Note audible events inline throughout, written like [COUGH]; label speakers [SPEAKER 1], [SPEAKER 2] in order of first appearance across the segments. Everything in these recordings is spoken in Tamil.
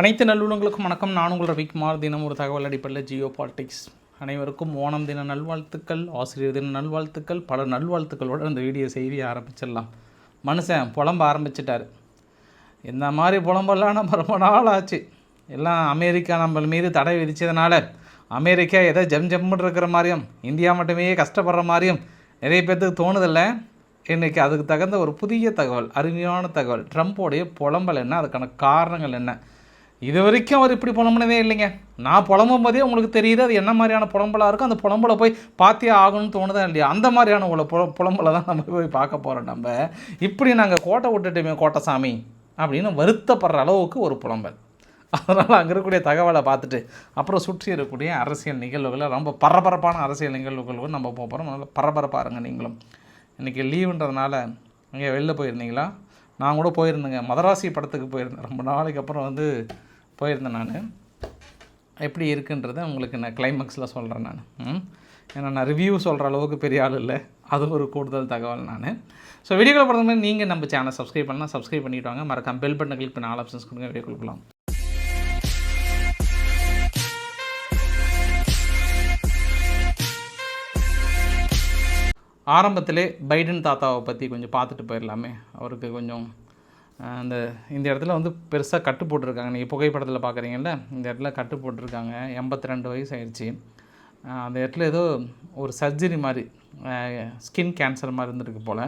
[SPEAKER 1] அனைத்து நல்லுள்ளங்களுக்கும் வணக்கம். நான் உங்கள் ரவிக்குமார் தினம் ஒரு தகவல் அடிப்படையில் ஜியோ பாலிடிக்ஸ். அனைவருக்கும் ஓணம் தின நல்வாழ்த்துக்கள் ஆசிரியர் தின நல்வாழ்த்துக்கள். பல நல்வாழ்த்துக்களோடு அந்த வீடியோ செய்தியை ஆரம்பிச்சிடலாம். மனுஷன் புலம்ப ஆரம்பிச்சிட்டார். இந்த மாதிரி புலம்பெல்லாம் நம்ம ரொம்ப நாள் ஆச்சு. எல்லாம் அமெரிக்கா நம்ம மீது தடை விதித்ததுனால அமெரிக்கா ஏதோ ஜம் ஜம்முன்னு இருக்கிற மாதிரியும் இந்தியா மட்டுமே கஷ்டப்படுற மாதிரியும் நிறைய பேர்த்துக்கு தோணுதில்லை. இன்றைக்கி அதுக்கு தகுந்த ஒரு புதிய தகவல் அருமையான தகவல். ட்ரம்ப்போடைய புலம்பல் என்ன? அதுக்கான காரணங்கள் என்ன? இது வரைக்கும் அவர் இப்படி புலம்புனதே இல்லைங்க. நான் புலம்பும் போதே உங்களுக்கு தெரியுது அது என்ன மாதிரியான புலம்பலாக இருக்கும் அந்த புலம்பலை போய் பார்த்தே ஆகணும்னு தோணுதா இல்லையா? அந்த மாதிரியான உள்ள புல புலம்பலை தான் நம்ம போய் பார்க்க போகிறோம் நம்ம. இப்படி நாங்கள் கோட்டை விட்டுட்டோமே கோட்டைசாமி அப்படின்னு வருத்தப்படுற அளவுக்கு ஒரு புலம்பல். அதனால் அங்கே இருக்கக்கூடிய தகவலை பார்த்துட்டு அப்புறம் சுற்றி இருக்கக்கூடிய அரசியல் நிகழ்வுகளை ரொம்ப பரபரப்பான அரசியல் நிகழ்வுகளும் நம்ம போகிறோம் நல்லா பரபரப்பாக இருங்க நீங்களும். இன்றைக்கி லீவுன்றதுனால அங்கே வெளில போயிருந்தீங்களா? நான் கூட போயிருந்தேங்க. மதராசி படத்துக்கு போயிருந்தேன். ரொம்ப நாளைக்கு அப்புறம் வந்து போயிருந்தேன் நான். எப்படி இருக்குன்றதை உங்களுக்கு நான் கிளைமேக்ஸில் சொல்கிறேன் நான். ஏன்னா நான் ரிவ்யூ சொல்கிற அளவுக்கு பெரிய ஆள் இல்லை. அது ஒரு கூடுதல் தகவல் நான். ஸோ வீடியோவில் பொறுத்த நீங்கள் நம்ம சேனல் சப்ஸ்கிரைப் பண்ணலாம். சப்ஸ்கிரைப் பண்ணிட்டு வாங்க. மறக்காம பெல் பட்டன் கிளிக் பண்ண ஆல் ஆப்ஷன்ஸ் கொடுங்க. வீடியோ கொடுக்கலாம் ஆரம்பத்திலே பைடன் தாத்தாவை பற்றி கொஞ்சம் பார்த்துட்டு போயிடலாமே. அவருக்கு கொஞ்சம் அந்த இந்த இடத்துல வந்து பெருசாக கட்டு போட்டிருக்காங்க. நீங்கள் புகைப்படத்தில் பார்க்குறீங்கல்ல இந்த இடத்துல கட்டு போட்டிருக்காங்க. எண்பத்தி ரெண்டு வயசு ஆயிடுச்சு அந்த இடத்துல ஏதோ ஒரு சர்ஜரி மாதிரி ஸ்கின் கேன்சர் மாதிரி இருந்திருக்கு போல்.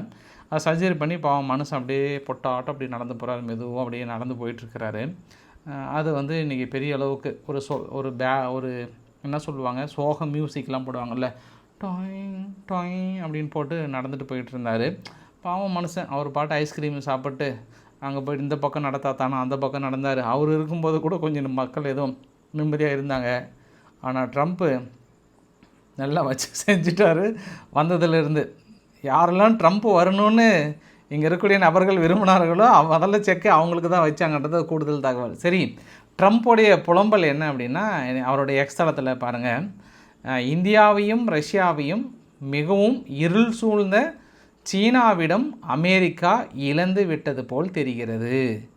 [SPEAKER 1] அது சர்ஜரி பண்ணி பாவம் மனுஷன் அப்படியே பொட்டாட்டம் அப்படி நடந்து போகிறாரு மெதுவாக அப்படியே நடந்து போயிட்டுருக்கிறாரு. அது வந்து இன்றைக்கி பெரிய அளவுக்கு ஒரு சொ ஒரு பே ஒரு என்ன சொல்லுவாங்க சோக மியூசிக்லாம் போடுவாங்கல்ல. டாயிங் டாயிங் அப்படின்னு போட்டு நடந்துட்டு போயிட்டு இருந்தார் பாவம் மனுஷன் அவர் பாட்டு ஐஸ்கிரீம் சாப்பிட்டு அங்கே போயிட்டு இந்த பக்கம் நடத்தாத்தானா அந்த பக்கம் நடந்தார். அவர் இருக்கும்போது கூட கொஞ்சம் மக்கள் எதுவும் நிம்மதியாக இருந்தாங்க. ஆனால் ட்ரம்ப்பு நல்லா வச்சு [LAUGHS] செஞ்சுட்டாரு. வந்ததுலேருந்து யாரெல்லாம் ட்ரம்ப் வரணும்னு இங்கே இருக்கக்கூடிய நபர்கள் விரும்பினார்களோ அவ- முதல்ல செக்கு அவங்களுக்கு தான் வச்சாங்கன்றது கூடுதல் தகவல். சரி ட்ரம்ப்போடைய புலம்பல் என்ன அப்படின்னா அவருடைய எக்ஸ்தலத்தில் பாருங்கள் இந்தியாவையும் ரஷ்யாவையும் மிகவும் இருள் சூழ்ந்த சீனாவிடம் அமெரிக்கா இழந்து விட்டது போல் தெரிகிறது.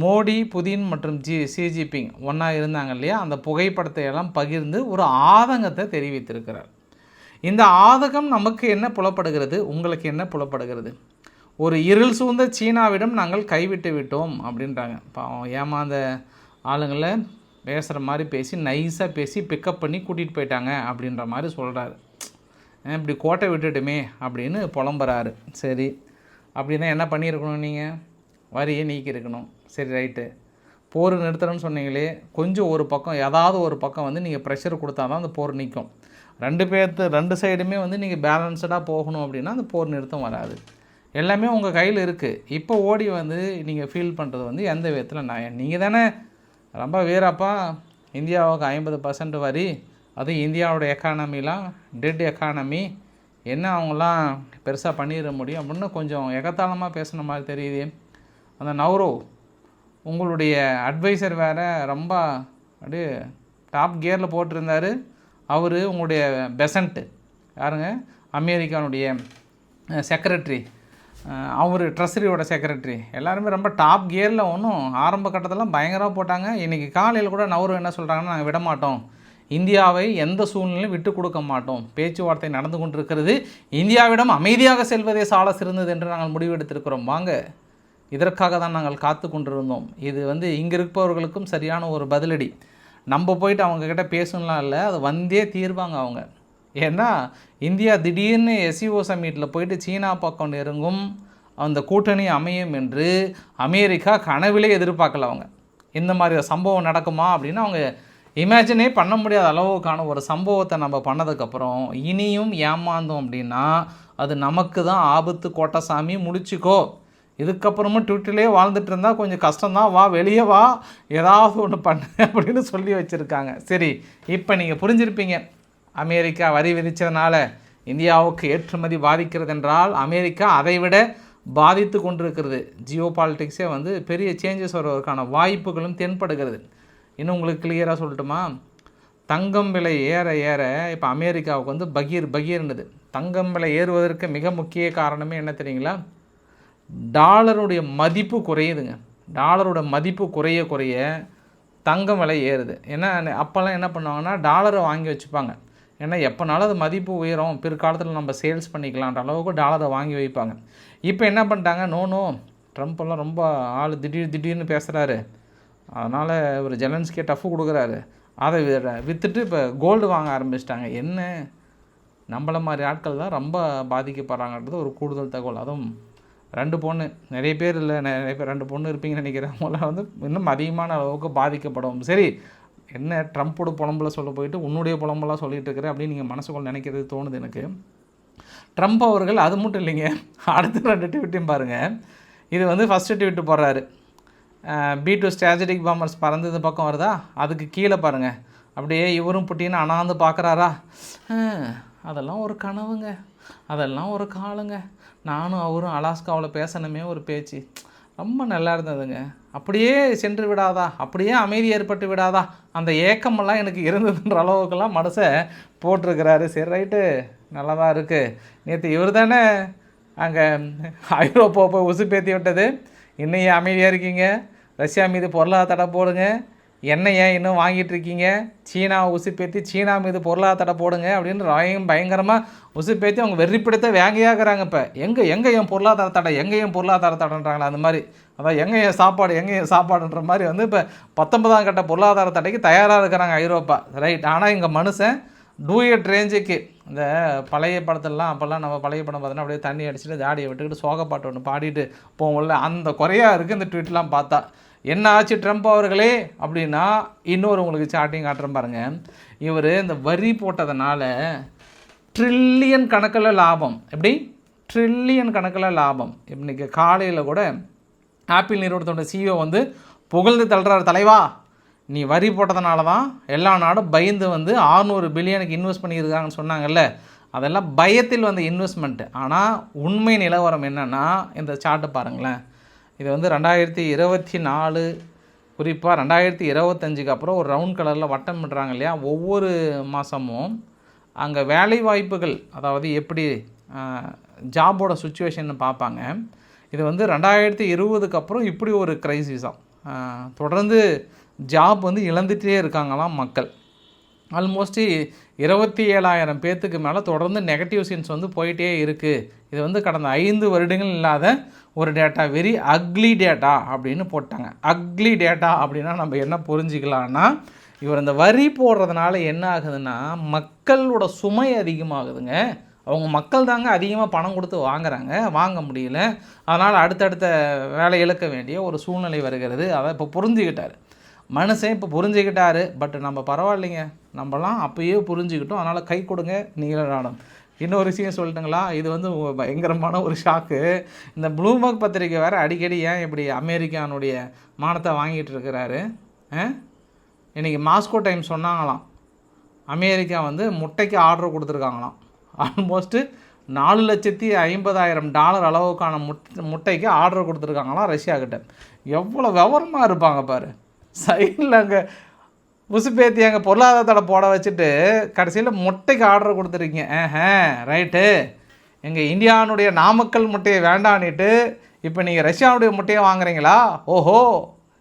[SPEAKER 1] மோடி புதின் மற்றும் ஜி ஷி ஜின்பிங் ஒன்றா இருந்தாங்க இல்லையா? அந்த புகைப்படத்தை எல்லாம் பகிர்ந்து ஒரு ஆதங்கத்தை தெரிவித்திருக்கிறார். இந்த ஆதகம் நமக்கு என்ன புலப்படுகிறது? உங்களுக்கு என்ன புலப்படுகிறது? ஒரு இருள் சூழ்ந்த சீனாவிடம் நாங்கள் கைவிட்டு விட்டோம் அப்படின்றாங்க. பாவம் ஏமாந்த ஆளுங்களை பேசுகிற மாதிரி பேசி நைஸாக பேசி பிக்கப் பண்ணி கூட்டிகிட்டு போயிட்டாங்க அப்படின்ற மாதிரி சொல்கிறாரு இப்படி கோட்டை விட்டுட்டுமே அப்படின்னு புலம்புறாரு. சரி. அப்படின்னா என்ன பண்ணியிருக்கணும் நீங்கள் வரியை நீக்கியிருக்கணும். சரி ரைட்டு. போர் நிறுத்துறேன்னு சொன்னீங்களே கொஞ்சம் ஒரு பக்கம் ஏதாவது ஒரு பக்கம் வந்து நீங்கள் ப்ரெஷர் கொடுத்தா தான் அந்த போர் நிற்கும் ரெண்டு பேர்த்து ரெண்டு சைடுமே வந்து நீங்கள் பேலன்ஸ்டாக போகணும் அப்படின்னா அந்த போர் நிறுத்தம் வராது. எல்லாமே உங்கள் கையில் இருக்குது இப்போ ஓடி வந்து நீங்கள் ஃபீல் பண்ணுறது வந்து எந்த விதத்தில் நான் நீங்கள் தானே ரொம்ப வீரப்பா இந்தியாவுக்கு ஐம்பது பர்சன்ட் வரி அதுவும் இந்தியாவோட எக்கானமிலாம் டெட் எக்கானமி என்ன அவங்களாம் பெருசாக பண்ணிட முடியும் அப்படின்னு கொஞ்சம் எகத்தாளமாக பேசுன மாதிரி தெரியுது. அந்த நவ்ரோ உங்களுடைய அட்வைசர் வேறு ரொம்ப அப்படியே டாப் கியரில் போட்டிருந்தார். அவர் உங்களுடைய பெசண்ட்டு யாருங்க? அமெரிக்கானுடைய செக்ரட்டரி அவர் ட்ரெஸரியோட செக்ரட்டரி எல்லாருமே ரொம்ப டாப் கியரில் ஒன்றும் ஆரம்ப கட்டத்தெல்லாம் பயங்கரமாக போட்டாங்க. இன்றைக்கி காலையில் கூட நவரும் என்ன சொல்கிறாங்கன்னா நாங்கள் விட மாட்டோம் இந்தியாவை எந்த சூழ்நிலையும் விட்டு கொடுக்க மாட்டோம். பேச்சுவார்த்தை நடந்து கொண்டிருக்கிறது. இந்தியாவிடம் அமைதியாக செல்வதே சால சிறந்தது என்று நாங்கள் முடிவெடுத்திருக்கிறோம். வாங்க இதற்காக தான் நாங்கள் காத்து கொண்டிருந்தோம். இது வந்து இங்கே இருப்பவர்களுக்கும் சரியான ஒரு பதிலடி. நம்ம போயிட்டு அவங்கக்கிட்ட பேசணும்லாம் இல்லை. அது வந்தே தீர்வாங்க அவங்க. ஏன்னா இந்தியா திடீர்னு எஸ்இஓ சமீட்டில் போயிட்டு சீனா பக்கம் நெருங்கும் அந்த கூட்டணி அமையும் என்று அமெரிக்கா கனவிலே எதிர்பார்க்கல அவங்க. இந்த மாதிரி சம்பவம் நடக்குமா அப்படின்னு அவங்க இமேஜினே பண்ண முடியாத அளவுக்கான ஒரு சம்பவத்தை நம்ம பண்ணதுக்கப்புறம் இனியும் ஏமாந்தோம் அப்படின்னா அது நமக்கு தான் ஆபத்து கோட்டசாமி முடிச்சுக்கோ. இதுக்கப்புறமும் ட்விட்டர்லேயே வாழ்ந்துட்டு இருந்தால் கொஞ்சம் கஷ்டம்தான். வா வெளியே வா. ஏதாவது ஒன்று பண்ணு [LAUGHS] அப்படின்னு சொல்லி வச்சுருக்காங்க. சரி இப்போ நீங்கள் புரிஞ்சிருப்பீங்க. அமெரிக்கா வரி விதித்ததுனால இந்தியாவுக்கு ஏற்றுமதி பாதிக்கிறது என்றால் அமெரிக்கா அதைவிட பாதித்து கொண்டிருக்கிறது. ஜியோ பாலிட்டிக்ஸே வந்து பெரிய சேஞ்சஸ் வருவதற்கான வாய்ப்புகளும் தென்படுகிறது. இன்னும் உங்களுக்கு கிளியராக சொல்லட்டுமா? தங்கம் விலை ஏற ஏற இப்போ அமெரிக்காவுக்கு வந்து பகீர் பகீர்னுது தங்கம் விலை ஏறுவதற்கு மிக முக்கிய காரணமே என்ன தெரியுங்களா? டாலருடைய மதிப்பு குறையுதுங்க. டாலரோட மதிப்பு குறைய குறைய தங்கம் விலை ஏறுது. ஏன்னா அப்போல்லாம் என்ன பண்ணுவாங்கன்னா டாலரை வாங்கி வச்சுப்பாங்க. ஏன்னா எப்போனாலும் அது மதிப்பு உயரும். பிற்காலத்தில் நம்ம சேல்ஸ் பண்ணிக்கலான்ற அளவுக்கு டாலரை வாங்கி வைப்பாங்க. இப்போ என்ன பண்ணிட்டாங்க? No no. ட்ரம்ப் எல்லாம் ரொம்ப ஆள் திடீர் திடீர்னு பேசுகிறாரு அதனால் இவர் ஜெலன்ஸ்கே டஃப் கொடுக்குறாரு. அதை விற்றுட்டு இப்போ கோல்டு வாங்க ஆரம்பிச்சிட்டாங்க. என்ன? நம்மள மாதிரி ஆட்கள் தான் ரொம்ப பாதிக்கப்படுறாங்கன்றது ஒரு கூடுதல் தகவல். அதுவும் ரெண்டு பொண்ணு. நிறைய பேர் இல்லை. நிறைய பேர் ரெண்டு பொண்ணு இருப்பீங்கன்னு நினைக்கிறேன். அவங்களாம் வந்து இன்னும் அதிகமான அளவுக்கு பாதிக்கப்படும். சரி என்ன ட்ரம்ப்போட புலம்புல சொல்ல போயிட்டு உன்னுடைய புலம்பெல்லாம் சொல்லிகிட்டு இருக்கிற அப்படின்னு நீங்கள் மனசுக்குள்ள நினைக்கிறது தோணுது எனக்கு. ட்ரம்ப் அவர்கள் அது மட்டும் இல்லைங்க. அடுத்த ரெண்டு ட்விட்டையும் பாருங்கள் இது வந்து ஃபஸ்ட்டு ட்விட்டு போடுறாரு. பி டூ ஸ்ட்ராட்டஜிக் பாம்பர்ஸ் பறந்தது பக்கம் வருதா? அதுக்கு கீழே பாருங்கள் அப்படியே இவரும் புட்டின்னு அனாந்து பார்க்குறாரா? அதெல்லாம் ஒரு கனவுங்க. அதெல்லாம் ஒரு காலங்க. நானும் அவரும் அலாஸ்காவில் பேசணுமே ஒரு பேச்சு. ரொம்ப நல்லா இருந்ததுங்க. அப்படியே சென்று விடாதா? அப்படியே அமைதி ஏற்பட்டு விடாதா? அந்த ஏக்கமெல்லாம் எனக்கு இருந்ததுன்ற அளவுக்கெல்லாம் மனசை போட்டிருக்கிறாரு. சரி ரைட்டு. நல்லா தான் இருக்குது நேற்று இவர் தானே அங்கே ஐரோப்பா போய் உசுப்பேத்தி விட்டது. இன்னும் ஏன் அமைதியாக இருக்கீங்க? ரஷ்யா மீது பொருளாதார தடை போடுங்க. எண்ணெய் ஏன் இன்னும் வாங்கிட்டு இருக்கீங்க? சீனாவை உசுப்பேற்றி சீனா மீது பொருளாதார தடை போடுங்க அப்படின்னு ராயம் பயங்கரமாக உசுப்பேற்றி அவங்க வெறிப்பிடித்த வேங்கையாகிறாங்க இப்போ. எங்கே எங்கே என் பொருளாதார தடை? எங்கே என் பொருளாதார தடைன்றாங்களா அந்த மாதிரி. அதான் எங்கே என் சாப்பாடு எங்கே என் சாப்பாடுன்ற மாதிரி வந்து இப்போ பத்தொன்பதாம் கட்ட பொருளாதார தடைக்கு தயாராக இருக்கிறாங்க ஐரோப்பா. ரைட். ஆனால் இங்கே மனுஷன் டூயட் ரேஞ்சுக்கு. இந்த பழைய படத்துலலாம் அப்போல்லாம் நம்ம பழைய படம் பார்த்தோன்னா அப்படியே தண்ணி அடிச்சுட்டு தாடியை விட்டுக்கிட்டு சோக பாட்டு ஒன்று பாடிட்டு போவோம்ல. அந்த குறையாக இருக்குது இந்த ட்வீட்லாம் பார்த்தா. என்ன ஆச்சு ட்ரம்ப் அவர்களே? அப்படின்னா இன்னொரு உங்களுக்கு சாட்டிங் காட்டுறேன் பாருங்கள் இவர் இந்த வரி போட்டதுனால ட்ரில்லியன் கணக்கில் லாபம். எப்படி? ட்ரில்லியன் கணக்கில் லாபம். இன்னைக்கு காலையில் கூட ஆப்பிள் நிறுவனத்தோட சிஇஓ வந்து புகழ்ந்து தள்ளுறாரு தலைவா. நீ வரி போட்டதுனால தான் எல்லா நாடும் பயந்து வந்து 600 பில்லியனுக்கு இன்வெஸ்ட் பண்ணியிருக்காங்கன்னு சொன்னாங்கல்ல. அதெல்லாம் பயத்தில் வந்த இன்வெஸ்ட்மெண்ட்டு ஆனால் உண்மை நிலவரம் என்னென்னா இந்த சார்ட்டை பாருங்களேன். இது வந்து ரெண்டாயிரத்தி இருபத்தி நாலு குறிப்பாக ரெண்டாயிரத்தி இருபத்தஞ்சுக்கு அப்புறம் ஒரு ரவுண்ட் கலரில் வட்டம் பண்ணுறாங்க இல்லையா? ஒவ்வொரு மாதமும் அங்கே வேலை வாய்ப்புகள் அதாவது எப்படி ஜாபோட சுச்சுவேஷன் பார்ப்பாங்க. இது வந்து ரெண்டாயிரத்தி இருபதுக்கு அப்புறம் இப்படி ஒரு க்ரைசிஸாக தொடர்ந்து ஜாப் வந்து இழந்துகிட்டே இருக்காங்களாம் மக்கள். ஆல்மோஸ்ட்டு இருபத்தி ஏழாயிரம் பேர்த்துக்கு மேலே தொடர்ந்து நெகட்டிவ் சீன்ஸ் வந்து போயிட்டே இருக்குது இது வந்து கடந்த ஐந்து வருடங்கள் இல்லாத ஒரு டேட்டா வெரி அக்லி டேட்டா அப்படின்னு போட்டாங்க. அக்லி டேட்டா அப்படின்னா நம்ம என்ன புரிஞ்சுக்கலாம்னா இவர் இந்த வரி போடுறதுனால என்ன ஆகுதுன்னா மக்களோட சுமை அதிகமாகுதுங்க. அவங்க மக்கள் தாங்க அதிகமாக பணம் கொடுத்து வாங்குறாங்க வாங்க முடியல. அதனால் அடுத்தடுத்த வேலை இழக்க வேண்டிய ஒரு சூழ்நிலை வருகிறது. அதை இப்போ புரிஞ்சுக்கிட்டார். மனுஷன் இப்போ புரிஞ்சுக்கிட்டாரு பட் நம்ம பரவாயில்லைங்க. நம்மலாம் அப்போயே புரிஞ்சுக்கிட்டோம். அதனால் கை கொடுங்க நீல இன்னொரு விஷயம் சொல்லட்டுங்களா? இது வந்து பயங்கரமான ஒரு ஷாக்கு இந்த ப்ளூமர்க் பத்திரிக்கை வேறு அடிக்கடி ஏன் இப்படி அமெரிக்கானுடைய மானத்தை வாங்கிட்டு இருக்கிறாரு? ஆ? மாஸ்கோ டைம் சொன்னாங்களாம். அமெரிக்கா வந்து முட்டைக்கு ஆர்டர் கொடுத்துருக்காங்களாம். ஆல்மோஸ்ட்டு நாலு லட்சத்தி ஐம்பதாயிரம் டாலர் அளவுக்கான முட் முட்டைக்கு ஆர்டர் கொடுத்துருக்காங்களாம் ரஷ்யாக்கிட்ட எவ்வளோ விவரமாக இருப்பாங்க பாரு. சைடில் அங்கே உசுப்பேத்தி அங்கே பொருளாதாரத்தோட போட வச்சுட்டு கடைசியில் முட்டைக்கு ஆர்டர் கொடுத்துருக்கீங்க. ஆஹே ரைட்டு. எங்கள் இந்தியானுடைய நாமக்கல் முட்டையை வேண்டான்னுட்டு இப்போ நீங்கள் ரஷ்யாவுடைய முட்டையை வாங்குறீங்களா? ஓஹோ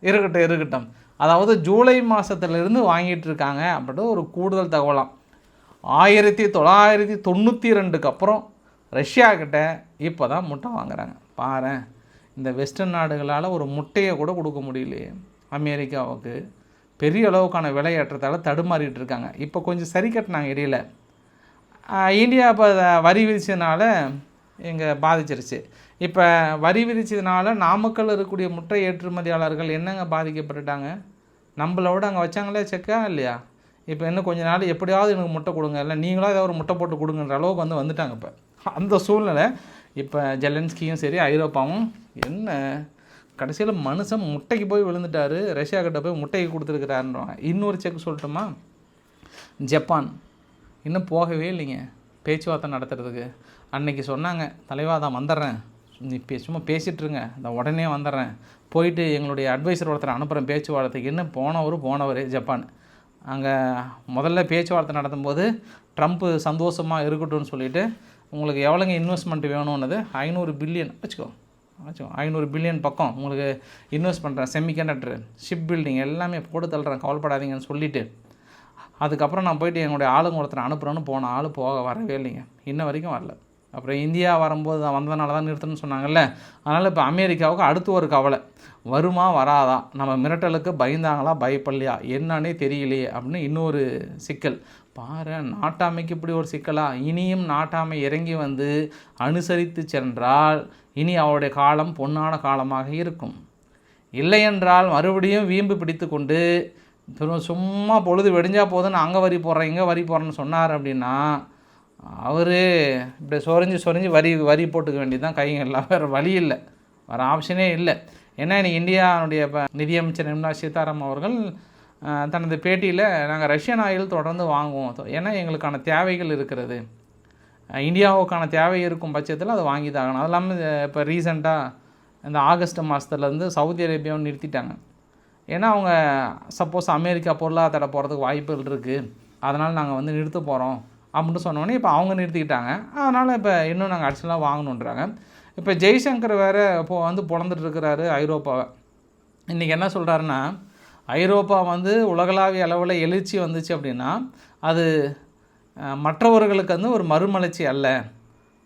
[SPEAKER 1] இருக்கட்டும் இருக்கட்டும். அதாவது ஜூலை மாதத்துலேருந்து வாங்கிட்டு இருக்காங்க அப்படின்றது ஒரு கூடுதல் தகவலாம். ஆயிரத்தி தொள்ளாயிரத்தி தொண்ணூற்றி ரெண்டுக்கு அப்புறம் ரஷ்யா கிட்ட இப்போ தான் முட்டை வாங்குறாங்க. பாரு இந்த வெஸ்டர்ன் நாடுகளால் ஒரு முட்டையை கூட கொடுக்க முடியலையே. அமெரிக்காவுக்கு பெரிய அளவுக்கான விலையேற்றத்தால் தடுமாறிட்டு இருக்காங்க. இப்போ கொஞ்சம் சரி கட்டினாங்க இடையில. இந்தியா இப்போ வரி விதிச்சதுனால இங்கே பாதிச்சிருச்சு. இப்போ வரி விதிச்சதுனால நாமக்கல் இருக்கக்கூடிய முட்டை ஏற்றுமதியாளர்கள் என்னங்க பாதிக்கப்பட்டுட்டாங்க? நம்மளோட அங்கே வச்சாங்களே செக்கா இல்லையா? இப்போ இன்னும் கொஞ்ச நாள் எப்படியாவது எனக்கு முட்டை கொடுங்க. இல்லை நீங்களும் ஏதாவது ஒரு முட்டை போட்டு கொடுங்கன்ற அளவுக்கு வந்து வந்துட்டாங்க இப்போ. அந்த சூழ்நிலை இப்போ ஜெலன்ஸ்கியும் சரி ஐரோப்பாவும் என்ன கடைசியில் மனுஷன் முட்டைக்கு போய் விழுந்துட்டார் ரஷ்யா கிட்ட போய் முட்டைக்கு கொடுத்துருக்குறாருன்றாங்க இன்னொரு செக் சொல்லட்டுமா? ஜப்பான். இன்னும் போகவே இல்லைங்க. பேச்சுவார்த்தை நடத்துறதுக்கு. அன்னைக்கு சொன்னாங்க தலைவா தான் வந்துடுறேன். நீ பே சும்மா பேசிட்டுருங்க நான் உடனே வந்துடுறேன். போயிட்டு எங்களுடைய அட்வைசர் ஒருத்தர் அனுப்புகிறேன் பேச்சுவார்த்தைக்கு. என்ன போனவர் போனவர் ஜப்பான். அங்கே முதல்ல பேச்சுவார்த்தை நடத்தும்போது ட்ரம்ப்பு சந்தோஷமாக இருக்கட்டும்னு சொல்லிவிட்டு உங்களுக்கு எவ்வளோங்க இன்வெஸ்ட்மெண்ட் வேணும்னது? ஐநூறு பில்லியன் வச்சுக்கோ. ஐநூறு பில்லியன் பக்கம் உங்களுக்கு இன்வெஸ்ட் பண்ணுறேன் செமிகண்டக்டர் ஷிப் பில்டிங் எல்லாமே போட்டு தள்ளுறேன். கவலைப்படாதீங்கன்னு சொல்லிவிட்டு அதுக்கப்புறம் நான் போயிட்டு என்னுடைய ஆளுங்க ஒருத்தர் அனுப்புகிறேன்னு போன ஆள் போக வரவே இல்லைங்க. இன்ன வரைக்கும் வரல. அப்புறம் இந்தியா வரும்போது வந்ததுனால தான் நிறுத்தணும்னு சொன்னாங்கல்ல. அதனால் இப்போ அமெரிக்காவுக்கு அடுத்து ஒரு கவலை. வருமா வராதா? நம்ம மிரட்டலுக்கு பயந்தாங்களா? பயப்படலையா? என்னன்னே தெரியலையே அப்படின்னு இன்னொரு சிக்கல். பாரு நாட்டாமைக்கு இப்படி ஒரு சிக்கலா? இனியும் நாட்டாமை இறங்கி வந்து அனுசரித்து சென்றால் இனி அவருடைய காலம் பொன்னான காலமாக இருக்கும். இல்லையென்றால் மறுபடியும் வீம்பு பிடித்து கொண்டு சும்மா பொழுது வெடிஞ்சா போதுன்னு அங்கே வரி போடுறேன் இங்கே வரி போடுறேன்னு சொன்னார் அப்படின்னா அவர் இப்படி சொரிஞ்சு சொரிஞ்சு வரி வரி போட்டுக்க வேண்டியது தான் கைங்கெல்லாம் வேறு வழி இல்லை. வேறு ஆப்ஷனே இல்லை. ஏன்னா இன்னைக்கு இந்தியாவுடைய நிதியமைச்சர் நிர்மலா சீதாராமன் அவர்கள் தனது பேட்டியில் நாங்கள் ரஷ்யன் ஆயில் தொடர்ந்து வாங்குவோம். ஏன்னா எங்களுக்கான தேவைகள் இருக்கிறது. இந்தியாவுக்கான தேவை இருக்கும் பட்சத்தில் அதை வாங்கி தான் ஆகணும். அது இல்லாமல் இப்போ ரீசெண்டாக இந்த ஆகஸ்ட் மாதத்துலேருந்து சவுதி அரேபியாவும் நிறுத்திட்டாங்க. ஏன்னா அவங்க சப்போஸ் அமெரிக்கா பொருளாதார போகிறதுக்கு வாய்ப்புகள் இருக்குது அதனால் நாங்கள் வந்து நிறுத்த போகிறோம் அப்படின்னு சொன்னோடனே இப்போ அவங்க நிறுத்திக்கிட்டாங்க. அதனால் இப்போ இன்னும் நாங்கள் அடிச்சலாக வாங்கணுன்றாங்க. இப்போ ஜெய்சங்கர் வேறு இப்போது வந்து பிறந்துட்டு இருக்கிறாரு ஐரோப்பாவை. இன்றைக்கி என்ன சொல்கிறாருன்னா ஐரோப்பா வந்து உலகளாவிய அளவில் எழுச்சி வந்துச்சு அப்படின்னா அது மற்றவர்களுக்கு வந்து ஒரு மறுமலர்ச்சி அல்ல.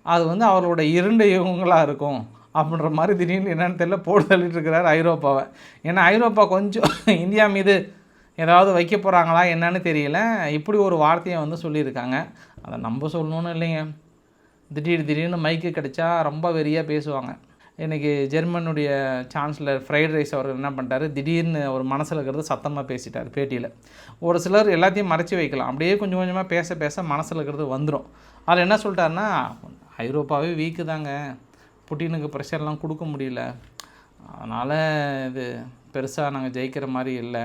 [SPEAKER 1] அது வந்து அவர்களோட இருண்ட யுகங்களாக இருக்கும். அப்படின்ற மாதிரி திடீர்னு என்னென்னு தெரியல போடு தள்ளிட்டு இருக்கிறார் ஐரோப்பாவை. ஏன்னா ஐரோப்பா கொஞ்சம் [LAUGHS] இந்தியா மீது ஏதாவது வைக்க போகிறாங்களா என்னன்னு தெரியல. இப்படி ஒரு வார்த்தையை வந்து சொல்லியிருக்காங்க. அதை நம்ம சொல்லணும்னு இல்லைங்க. திடீர் திடீர்னு மைக்கு கிடைச்சா ரொம்ப வெறியாக பேசுவாங்க. இன்றைக்கி ஜெர்மனுடைய சான்சலர் ஃப்ரைட் ரைஸ் அவர் என்ன பண்ணிட்டாரு? திடீர்னு ஒரு மனசில் இருக்கிறது சத்தமாக பேசிட்டார் பேட்டியில். ஒரு சிலர் எல்லாத்தையும் மறைச்சி வைக்கலாம். அப்படியே கொஞ்சம் கொஞ்சமாக பேச பேச மனசில் இருக்கிறது வந்துடும் அதில் என்ன சொல்லிட்டாருன்னா ஐரோப்பாவே வீக்கு தாங்க. புட்டினுக்கு ப்ரெஷர்லாம் கொடுக்க முடியல. அதனால் இது பெருசாக நாங்கள் ஜெயிக்கிற மாதிரி இல்லை.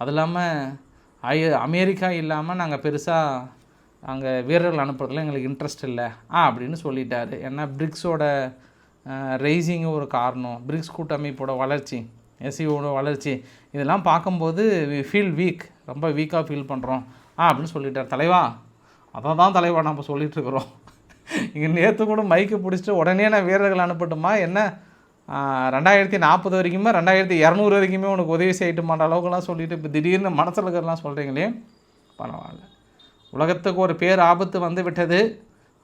[SPEAKER 1] அது இல்லாமல் ஐ அமெரிக்கா இல்லாமல் நாங்கள் பெருசாக அங்கே வீரர்கள் அனுப்புறதுல எங்களுக்கு இன்ட்ரெஸ்ட் இல்லை. ஆ அப்படின்னு சொல்லிட்டாரு. ஏன்னா பிரிக்ஸோட ரைசிங் ஒரு காரணம். பிரிக்ஸ் கூட்டமைப்போட வளர்ச்சி எஸ்சிஓட வளர்ச்சி இதெல்லாம் பார்க்கும்போது ஃபீல் வீக் ரொம்ப வீக்காக ஃபீல் பண்ணுறோம் ஆ அப்படின்னு சொல்லிட்டார். தலைவா அதை தான் தலைவா நம்ம சொல்லிகிட்ருக்குறோம் இங்கே நேற்று கூட மைக்கு பிடிச்சிட்டு உடனே நான் வீரர்கள் அனுப்பட்டுமா? என்ன? ரெண்டாயிரத்தி நாற்பது வரைக்குமே ரெண்டாயிரத்தி இரநூறு வரைக்குமே உனக்கு உதவி செய்யட்டுமான அளவுக்குலாம் சொல்லிட்டு இப்போ திடீர்னு மனசில் இருக்கிறலாம் சொல்கிறீங்களே பரவாயில்ல. உலகத்துக்கு ஒரு பேர் ஆபத்து வந்து விட்டது.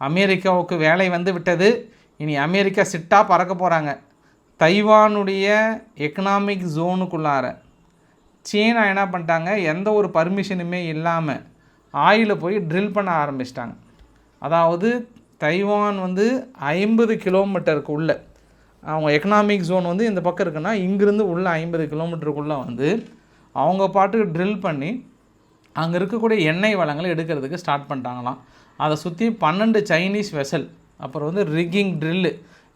[SPEAKER 1] அமெரிக்காவுக்கு வேலை வந்து விட்டது. இனி அமெரிக்கா சிட்டாக பறக்க போகிறாங்க தைவானுடைய எக்கனாமிக் ஜோனுக்குள்ளார சீனா என்ன பண்ணிட்டாங்க? எந்த ஒரு பர்மிஷனுமே இல்லாமல் ஆயில போய் ட்ரில் பண்ண ஆரம்பிச்சிட்டாங்க. அதாவது தைவான் வந்து ஐம்பது கிலோமீட்டருக்கு உள்ளே அவங்க எக்கனாமிக் ஜோன் வந்து இந்த பக்கம் இருக்குன்னா இங்கிருந்து உள்ள ஐம்பது கிலோமீட்டருக்குள்ளே வந்து அவங்க பாட்டுக்கு ட்ரில் பண்ணி அங்கே இருக்கக்கூடிய எண்ணெய் வளங்களை எடுக்கிறதுக்கு ஸ்டார்ட் பண்ணிட்டாங்களாம். அதை சுற்றி பன்னெண்டு சைனீஸ் வெசல் அப்புறம் வந்து ரிக்கிங் ட்ரில்லு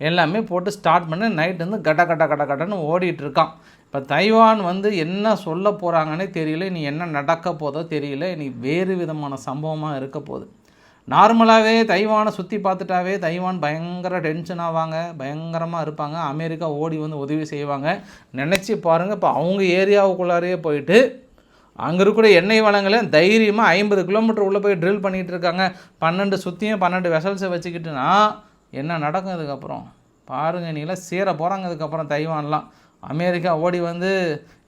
[SPEAKER 1] எல்லாமே போட்டு ஸ்டார்ட் பண்ணி நைட் வந்து கட கட கட கடன்னு ஓடிட்டுருக்கான். இப்போ தைவான் வந்து என்ன சொல்ல போகிறாங்கன்னே தெரியல இனி என்ன நடக்க போதோ தெரியல இனி வேறு விதமான சம்பவமாக இருக்க போகுது. நார்மலாகவே தைவானை சுற்றி பார்த்துட்டாவே தைவான் பயங்கர டென்ஷன் ஆவாங்க பயங்கரமாக இருப்பாங்க அமெரிக்கா ஓடி வந்து உதவி செய்வாங்க. நினச்சி பாருங்கள் இப்போ அவங்க ஏரியாவுக்குள்ளாரையே போயிட்டு அங்கே இருக்கக்கூடிய எண்ணெய் வளங்களை தைரியமாக ஐம்பது கிலோமீட்டர் உள்ளே போய் ட்ரில் பண்ணிகிட்டு இருக்காங்க. பன்னெண்டு சுற்றியும் பன்னெண்டு வெசல்ஸை வச்சுக்கிட்டுனா என்ன நடக்கும் இதுக்கப்புறம்? பாருங்கள் நீங்களாம் சீர போகிறாங்க இதுக்கப்புறம் தைவான்லாம். அமெரிக்கா ஓடி வந்து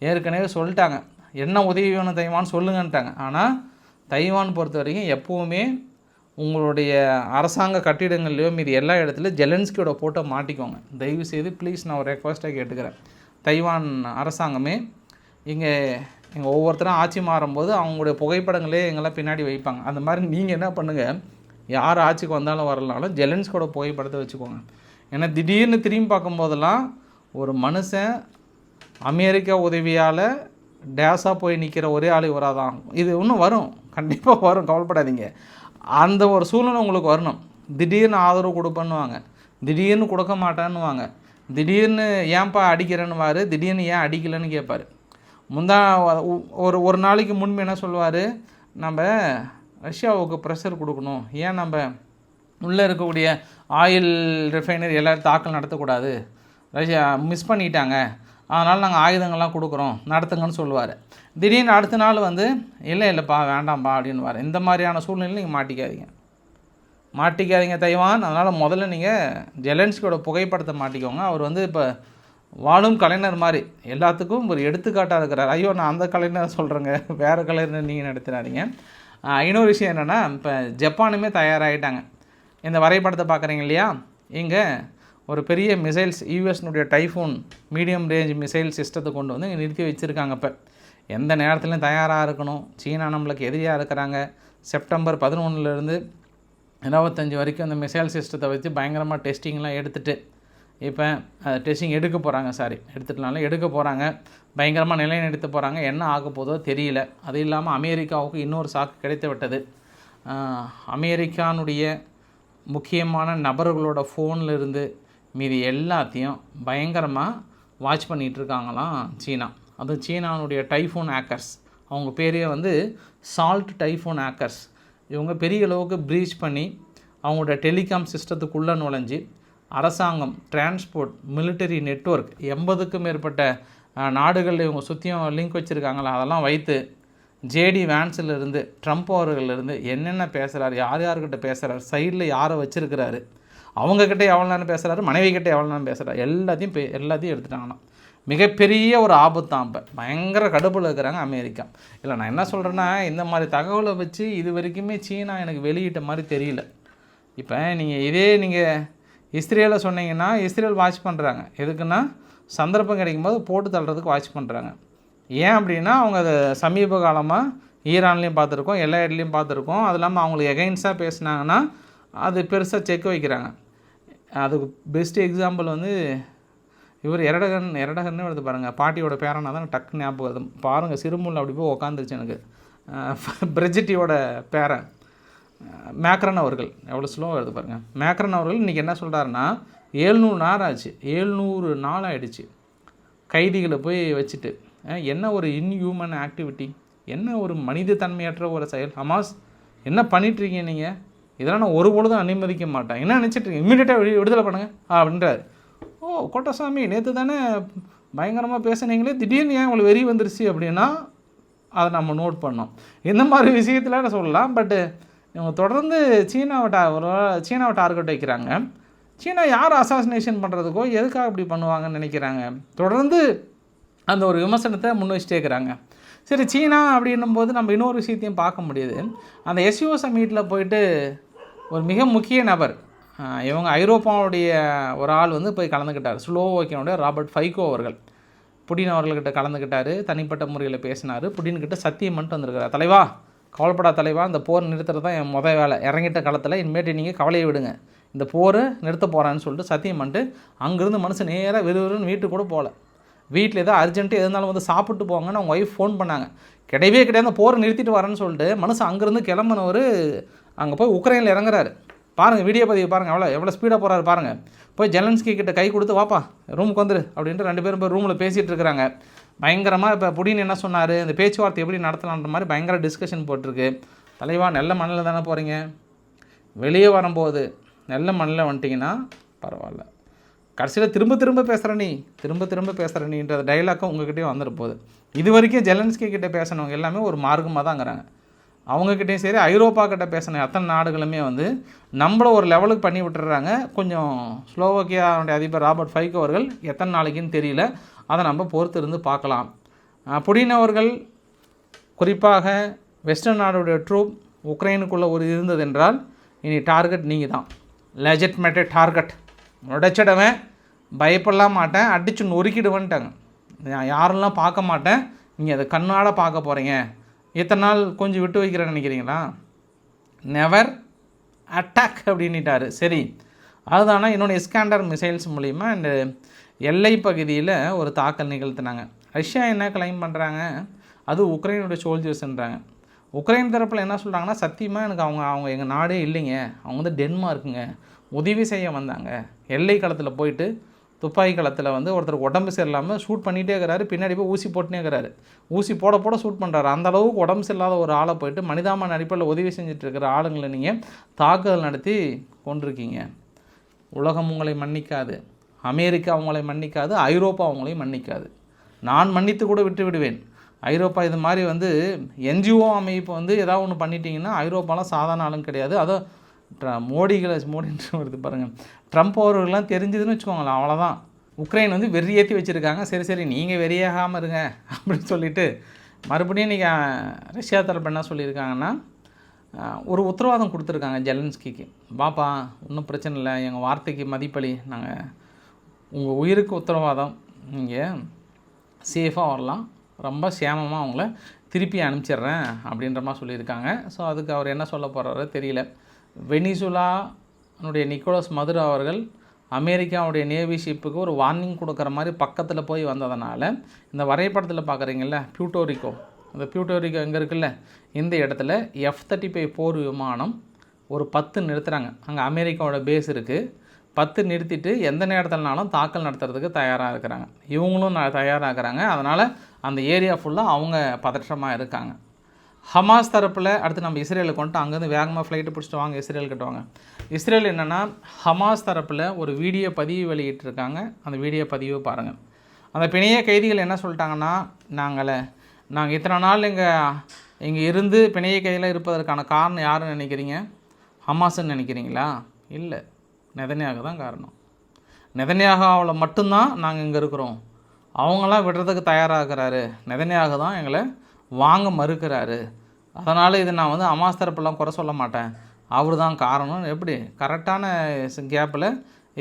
[SPEAKER 1] ஏற்கனவே சொல்லிட்டாங்க. என்ன உதவி வேணும் தைவான் சொல்லுங்கன்ட்டாங்க. ஆனால் தைவான் பொறுத்த வரைக்கும் எப்போவுமே உங்களுடைய அரசாங்க கட்டிடங்கள்லையோ மீது எல்லா இடத்துலையும் ஜெலன்ஸ்கியோட ஃபோட்டோ மாட்டிக்கோங்க. தயவு செய்து ப்ளீஸ் நான் ஒரு ரெக்வஸ்ட்டாக கேட்டுக்கிறேன். தைவான் அரசாங்கமே இங்கே எங்கள் ஒவ்வொருத்தரும் ஆட்சி மாறும்போது அவங்களுடைய புகைப்படங்களே எங்கெல்லாம் பின்னாடி வைப்பாங்க. அந்த மாதிரி நீங்கள் என்ன பண்ணுங்கள் யார் ஆட்சிக்கு வந்தாலும் வரலனாலும் ஜெலன்ஸ்கோட புகைப்படத்தை வச்சுக்கோங்க. ஏன்னா திடீர்னு திரும்பி பார்க்கும்போதெல்லாம் ஒரு மனுஷன் அமெரிக்கா உதவியால் டேஸாக போய் நிற்கிற ஒரே ஆள் இவராக தான் இது இன்னும் வரும். கண்டிப்பாக வரும். கவலைப்படாதீங்க. அந்த ஒரு சூழ்நிலை உங்களுக்கு வரணும். திடீர்னு ஆதரவு கொடுப்பேன்னுவாங்க. திடீர்னு கொடுக்க மாட்டேன்னுவாங்க. திடீர்னு ஏன்பா அடிக்கிறேன்னுவார். திடீர்னு ஏன் அடிக்கலைன்னு கேட்பார். முந்தா ஒரு ஒரு நாளைக்கு முன்பு என்ன சொல்லுவார்? நம்ம ரஷ்யாவுக்கு ப்ரெஷர் கொடுக்கணும். ஏன் நம்ம உள்ளே இருக்கக்கூடிய ஆயில் ரிஃபைனரி எல்லோரும் தாக்கல் நடத்தக்கூடாது? ரஷ்யா மிஸ் பண்ணிட்டாங்க. அதனால் நாங்கள் ஆயுதங்கள்லாம் கொடுக்குறோம். நடத்துங்கன்னு சொல்லுவார். திடீர்னு அடுத்த நாள் வந்து இல்லை இல்லைப்பா வேண்டாம்ப்பா அப்படின்னுவார். இந்த மாதிரியான சூழ்நிலையில் நீங்கள் மாட்டிக்காதீங்க. மாட்டிக்காதீங்க தைவான். அதனால் முதல்ல நீங்கள் ஜெலன்ஸ்கியோட புகைப்படத்தை மாட்டிக்கோங்க. அவர் வந்து இப்போ வாழும் கலைஞர் மாதிரி. எல்லாத்துக்கும் ஒரு எடுத்துக்காட்டாக இருக்கிறார். ஐயோ நான் அந்த கலைஞர் சொல்கிறேங்க வேறு கலைஞர் நீங்கள் நடத்தினாதீங்க இன்னொரு விஷயம் என்னென்னா இப்போ ஜப்பானுமே தயாராகிட்டாங்க இந்த வரைபடத்தை பார்க்குறீங்க இல்லையா? இங்கே ஒரு பெரிய மிசைல்ஸ் யூஎஸ்னுடைய டைஃபூன் மீடியம் ரேஞ்ச் மிசைல் சிஸ்டத்தை கொண்டு வந்து இங்கே நிறுத்தி வச்சுருக்காங்க இப்போ. எந்த நேரத்துலையும் தயாராக இருக்கணும். சீனா நம்மளுக்கு எதிரியாக இருக்கிறாங்க. செப்டம்பர் பதினொன்றுலேருந்து இருபத்தஞ்சி வரைக்கும் அந்த மிசைல் சிஸ்டத்தை வச்சு பயங்கரமாக டெஸ்டிங்லாம் எடுத்துகிட்டு இப்போ டெஸ்டிங் எடுக்க போகிறாங்க சாரி எடுத்துட்டனால எடுக்க போகிறாங்க பயங்கரமாக நிலைநிறுத்த போகிறாங்க என்ன ஆக போதோ தெரியல. அது இல்லாமல் அமெரிக்காவுக்கு இன்னொரு சாக்கு கிடைத்து விட்டது. அமெரிக்கானுடைய முக்கியமான நபர்களோட ஃபோனில் இருந்து மீதி எல்லாத்தையும் பயங்கரமாக வாட்ச் பண்ணிகிட்ருக்காங்களாம் சீனா. அதுவும் சீனானுடைய டைஃபோன் ஆக்கர்ஸ் அவங்க பேரே வந்து சால்ட் டைஃபோன் ஆக்கர்ஸ் இவங்க பெரிய அளவுக்கு ப்ரீச் பண்ணி அவங்களோட டெலிகாம் சிஸ்டத்துக்குள்ளே நுழைஞ்சு அரசாங்கம் டிரான்ஸ்போர்ட் மிலிட்டரி நெட்வொர்க் எண்பதுக்கும் மேற்பட்ட நாடுகளில் இவங்க சுற்றியும் லிங்க் வச்சுருக்காங்களா? அதெல்லாம் வைத்து ஜேடி வேன்ஸிலிருந்து ட்ரம்ப் அவர்களிருந்து என்னென்ன பேசுகிறாரு யார் யார்கிட்ட பேசுகிறார் சைடில் யாரை வச்சுருக்கிறாரு அவங்கக்கிட்ட எவ்வளோ நேரம் பேசுகிறாரு மனைவி கிட்டே எவ்வளோ நேரம் பேசுகிறாரு எல்லாத்தையும் பே எல்லாத்தையும் எடுத்துட்டாங்கன்னா மிகப்பெரிய ஒரு ஆபத்தான் இப்போ பயங்கர கடுப்பில் இருக்கிறாங்க அமெரிக்கா. இல்லை நான் என்ன சொல்கிறேன்னா இந்த மாதிரி தகவலை வச்சு இது வரைக்குமே சீனா எனக்கு வெளியிட்ட மாதிரி தெரியல. இப்போ நீங்கள் இதே நீங்கள் இஸ்ரேலை சொன்னீங்கன்னா இஸ்ரேல் வாட்ச் பண்ணுறாங்க எதுக்குன்னா சந்தர்ப்பம் கிடைக்கும்போது போட்டு தள்ளுறதுக்கு வாட்ச் பண்ணுறாங்க ஏன் அப்படின்னா அவங்க அதை சமீப காலமாக ஈரான்லேயும் பார்த்துருக்கோம் எல்லா இடத்துலையும் பார்த்துருக்கோம். அது இல்லாமல் அவங்களுக்கு எகைன்ஸ்டாக பேசுனாங்கன்னா அது பெருசாக செக் வைக்கிறாங்க. அதுக்கு பெஸ்ட் எக்ஸாம்பிள் வந்து இவர் எரடகன் எரடகன்னு வருது பாருங்கள் பாட்டியோட பேரனா தான் டக்கு ஞாபகம் வருது. பாருங்கள் சிறுமுள்ள அப்படி போய் உக்காந்துருச்சு எனக்கு. [LAUGHS] பிரெஜிட்டியோட பேரன். மேக்ரன் அவர்கள் எவ்வளோ ஸ்லோவாக வருது பாருங்கள் மேக்ரன் அவர்கள் இன்றைக்கி என்ன சொல்கிறாருன்னா ஏழ்நூறு நாள் ஆச்சு. ஏழ்நூறு நாள் ஆகிடுச்சு கைதிகளை போய் வச்சுட்டு என்ன ஒரு இன்ஹியூமன் ஆக்டிவிட்டி என்ன ஒரு மனித தன்மையற்ற ஒரு செயல்? ஹமாஸ் என்ன பண்ணிகிட்ருக்கீங்க நீங்கள் இதெல்லாம் நான் ஒரு பொழுதும் அனுமதிக்க மாட்டேன். என்ன நினச்சிட்டு இம்மீடியட்டாக விடு விடுதலை பண்ணுங்க அப்படின்றாரு. ஓ கோட்டசாமி நேற்று தானே பயங்கரமாக பேசுனீங்களே திடீர்னு ஏன் உங்களுக்கு வெறி வந்துருச்சு அப்படின்னா அதை நம்ம நோட் பண்ணோம். இந்த மாதிரி விஷயத்தில் நான் சொல்லலாம் பட்டு இவங்க தொடர்ந்து சீனாவை டா ஒரு சீனாவை டார்கெட் வைக்கிறாங்க. சீனா யார் அசாசினேஷன் பண்ணுறதுக்கோ எதுக்காக இப்படி பண்ணுவாங்கன்னு நினைக்கிறாங்க. தொடர்ந்து அந்த ஒரு விமர்சனத்தை முன் வச்சுட்டே இருக்கிறாங்க. சரி சீனா அப்படின்னும் போது நம்ம இன்னொரு விஷயத்தையும் பார்க்க முடியுது. அந்த எஸ்யூஓ சமீட்டில் போயிட்டு ஒரு மிக முக்கிய நபர் இவங்க ஐரோப்பாவுடைய ஒரு ஆள் வந்து போய் கலந்துக்கிட்டார். ஸ்லோவோக்கியனுடைய ராபர்ட் ஃபைகோ அவர்கள். புடின் அவர்கள்கிட்ட கலந்துக்கிட்டார் தனிப்பட்ட முறையில் பேசினார். புடின்கிட்ட சத்தியம் பண்ணிட்டு வந்திருக்கிறார். தலைவா கவலைப்படா தலைவா இந்த போர் நிறுத்துறது தான் என் முத வேலை. இறங்கிட்ட காலத்தில் இனிமேட்டு நீங்கள் கவலையை விடுங்க. இந்த போரை நிறுத்த போகிறான்னு சொல்லிட்டு சத்தியம் பண்ணிட்டு அங்கேருந்து மனுஷன் நேராக விறுவிறுன்னு வீட்டுக்கு கூட போகல வீட்டில் ஏதோ அர்ஜென்ட்டு எதுனாலும் வந்து சாப்பிட்டு போங்கன்னு அவங்க ஒய்ஃப் ஃபோன் பண்ணாங்க. கிடையவே கிடையாது அந்த போரை நிறுத்திட்டு வரேன்னு சொல்லிட்டு மனுஷன் அங்கேருந்து கிளம்புனவர் அங்கே போய் உக்ரைனில் இறங்குறாரு. பாருங்கள் வீடியோ பதிவு பாருங்கள் எவ்வளோ எவ்வளோ ஸ்பீடாக போகிறாரு பாருங்கள் போய் ஜெலன்ஸ்கி கிட்ட கை கொடுத்து வாப்பா ரூமுக்கு வந்துரு அப்படின்ட்டு ரெண்டு பேரும் போய் ரூமில் பேசிகிட்டு இருக்கிறாங்க. பயங்கரமாக இப்போ புடின் என்ன சொன்னார்? இந்த பேச்சுவார்த்தை எப்படி நடத்தலான்ற மாதிரி பயங்கர டிஸ்கஷன் போட்டிருக்கு. தலைவா நல்ல மண்ணில் தானே போகிறீங்க வெளியே வரும்போது நல்ல மண்ணில் வந்துட்டிங்கன்னா பரவாயில்ல. கடைசியில் திரும்ப திரும்ப பேசுகிற நீ திரும்ப திரும்ப பேசுகிற நீன்ற டைலாக்கும் உங்ககிட்டயும் வந்துட போகுது. இது வரைக்கும் ஜெலன்ஸ்கி கிட்ட பேசினவங்க எல்லாமே ஒரு மார்க்கமாக தாங்கிறாங்க அவங்கக்கிட்டையும் சரி ஐரோப்பா கிட்ட பேசின அத்தனை நாடுகளுமே வந்து நம்மள ஒரு லெவலுக்கு பண்ணி விட்டுறாங்க கொஞ்சம் ஸ்லோவோக்கியாவுடைய அதிபர் ராபர்ட் ஃபைக் அவர்கள் எத்தனை நாளைக்குன்னு தெரியல. அதை நம்ம பொறுத்து இருந்து பார்க்கலாம் புடினவர்கள் புடின் அவர்கள் குறிப்பாக வெஸ்டர்ன் நாடுடைய ட்ரூப் உக்ரைனுக்குள்ளே ஒரு இருந்தது என்றால் இனி டார்கெட் நீங்கள் தான் லெஜிட்மேட்டட் டார்கெட் உடைச்சிடவேன். பயப்படலாம் மாட்டேன். அடித்து நொறுக்கிடுவேன்ட்டாங்க. நான் யாரெல்லாம் பார்க்க மாட்டேன்? நீங்கள் அதை கண்ணால் பார்க்க போகிறீங்க இத்தனை நாள் கொஞ்சம் விட்டு வைக்கிறேன்னு நினைக்கிறீங்களா? நெவர் அட்டாக் அப்படின்னுட்டாரு. சரி. அதுதானா? இன்னொன்று இஸ்காண்டர் மிசைல்ஸ் மூலிமா இந்த எல்லை பகுதியில் ஒரு தாக்கல் நிகழ்த்தினாங்க. ரஷ்யா என்ன கிளைம் பண்ணுறாங்க அது உக்ரைனுடைய சோல்ஜர்ஸ்ன்றாங்க உக்ரைன் தரப்பில் என்ன சொல்கிறாங்கன்னா சத்தியமாக எனக்கு அவங்க அவங்க எங்கள் நாடே இல்லைங்க. அவங்க வந்து டென்மார்க்குங்க. உதவி செய்ய வந்தாங்க. எல்லை களத்தில் போயிட்டு துப்பாக்கி களத்தில் வந்து ஒருத்தர் உடம்பு சரியில்லாமல் ஷூட் பண்ணிகிட்டே இருக்கிறாரு. பின்னாடி போய் ஊசி போட்டுனே இருக்கிறாரு. ஊசி போட போட ஷூட் பண்ணுறாரு அந்த அளவுக்கு உடம்பு சரியில்லாத ஒரு ஆளை போயிட்டு மனிதாமன் அடிப்படையில் உதவி செஞ்சுட்டு இருக்கிற ஆளுங்களை நீங்கள் தாக்குதல் நடத்தி கொண்டிருக்கீங்க. உலகம் உங்களை மன்னிக்காது. அமெரிக்கா அவங்களை மன்னிக்காது ஐரோப்பா அவங்களையும் மன்னிக்காது. நான் மன்னித்து கூட விட்டு விடுவேன். ஐரோப்பா இது மாதிரி வந்து என்ஜிஓ அமைப்பு வந்து ஏதாவது ஒன்று பண்ணிட்டீங்கன்னா ஐரோப்பாலாம் சாதாரண ஆளும் கிடையாது. அதோ ட்ர- மோடிகளை மோடின்ற வருது பாருங்கள் ட்ரம்ப் அவர்கள்லாம் தெரிஞ்சதுன்னு வச்சுக்கோங்களேன் அவ்வளோதான். உக்ரைன் வந்து வெறியேற்றி வச்சுருக்காங்க. சரி சரி நீங்கள் வெறியாகாமல் இருங்க அப்படின்னு சொல்லிட்டு மறுபடியும் நீங்கள் ரஷ்யா தரப்பு என்ன சொல்லியிருக்காங்கன்னா ஒரு உத்தரவாதம் கொடுத்துருக்காங்க ஜெலன்ஸ்கிக்கு. பாப்பா ஒன்றும் பிரச்சனை இல்லை. எங்கள் வார்த்தைக்கு மதிப்பளி. நாங்கள் உங்கள் உயிருக்கு உத்தரவாதம். நீங்கள் சேஃபாக வரலாம். ரொம்ப சேமமாக அவங்கள திருப்பி அனுப்பிச்சிடுறேன் அப்படின்ற மாதிரி சொல்லியிருக்காங்க. ஸோ அதுக்கு அவர் என்ன சொல்ல போகிறாரோ தெரியல. வெனிசுலானுடைய நிக்கோலஸ் மதுரா அவர்கள் அமெரிக்காவுடைய நேவி ஷிப்புக்கு ஒரு வார்னிங் கொடுக்குற மாதிரி பக்கத்தில் போய் வந்ததுனால இந்த வரைபடத்தில் பார்க்குறீங்கள பியூட்டோரிக்கோ அந்த பியூட்டோரிக்கோ எங்கே இருக்குல்ல? இந்த இடத்துல எஃப் தேர்ட்டி ஃபைவ் போர் விமானம் ஒரு பத்து நிறுத்துகிறாங்க அங்கே அமெரிக்காவோட பேஸ் இருக்குது பத்து நிறுத்திட்டு எந்த நேரத்தில்னாலும் தாக்கல் நடத்துறதுக்கு தயாராக இருக்கிறாங்க. இவங்களும் தயாராக இருக்கிறாங்க அதனால் அந்த ஏரியா ஃபுல்லாக அவங்க பதற்றமாக இருக்காங்க. ஹமாஸ் தரப்பில் அடுத்து நம்ம இஸ்ரேலுக்கு வந்துட்டு அங்கேருந்து வேகமாக ஃப்ளைட்டு பிடிச்சிட்டு வாங்க இஸ்ரேல் கட்டுவாங்க இஸ்ரேல் என்னென்னா ஹமாஸ் தரப்பில் ஒரு வீடியோ பதிவு வெளியிட்டிருக்காங்க. அந்த வீடியோ பதிவு பாருங்கள் அந்த பிணைய கைதிகள் என்ன சொல்லிட்டாங்கன்னா நாங்களே நாங்கள் இத்தனை நாள் இங்கே இங்கே இருந்து பிணைய கைதியில் இருப்பதற்கான காரணம் யாருன்னு நினைக்கிறீங்க? ஹமாஸ்ன்னு நினைக்கிறீங்களா? இல்லை. நெதனியாக தான் காரணம். நெதனியாகாவில் மட்டும்தான் நாங்கள் இங்கே இருக்கிறோம். அவங்களாம் விடுறதுக்கு தயாராகிறாரு. நெதனியாக தான் எங்களை வாங்க மறுக்கிறாரு. அதனால் இது நான் வந்து அமாஸ் தரப்பெல்லாம் குறை சொல்ல மாட்டேன். அவர் தான் காரணம். எப்படி? கரெக்டான கேப்பில்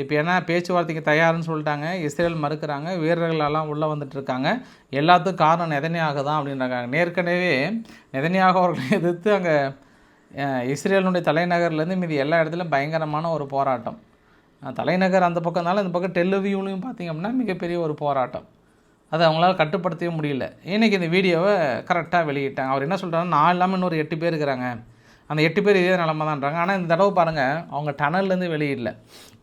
[SPEAKER 1] இப்போ என்ன பேச்சுவார்த்தைக்கு தயாருன்னு சொல்லிட்டாங்க. இஸ்ரேல் மறுக்கிறாங்க. வீரர்களெல்லாம் உள்ளே வந்துட்டுருக்காங்க. எல்லாத்துக்கும் காரணம் நெதனியாக தான் அப்படின்றாங்க. நேற்கனவே நெதனியாக அவர்களை எதிர்த்து அங்கே இஸ்ரேலுடைய தலைநகர்லேருந்து மீதி எல்லா இடத்துலையும் பயங்கரமான ஒரு போராட்டம். தலைநகர் அந்த பக்கம்னால இந்த பக்கம் டெல்லவியூலையும் பார்த்திங்க அப்படின்னா மிகப்பெரிய ஒரு போராட்டம். அதை அவங்களால கட்டுப்படுத்தவே முடியல. இன்றைக்கி இந்த வீடியோவை கரெக்டாக வெளியிட்டாங்க. அவர் என்ன சொல்கிறாருன்னா நான் இல்லாமல் இன்னொரு எட்டு பேர் இருக்கிறாங்க. அந்த எட்டு பேர் இதே நிலமை தான்றாங்க ஆனால் இந்த தடவை பாருங்கள் அவங்க டனல்லேருந்து வெளியிடல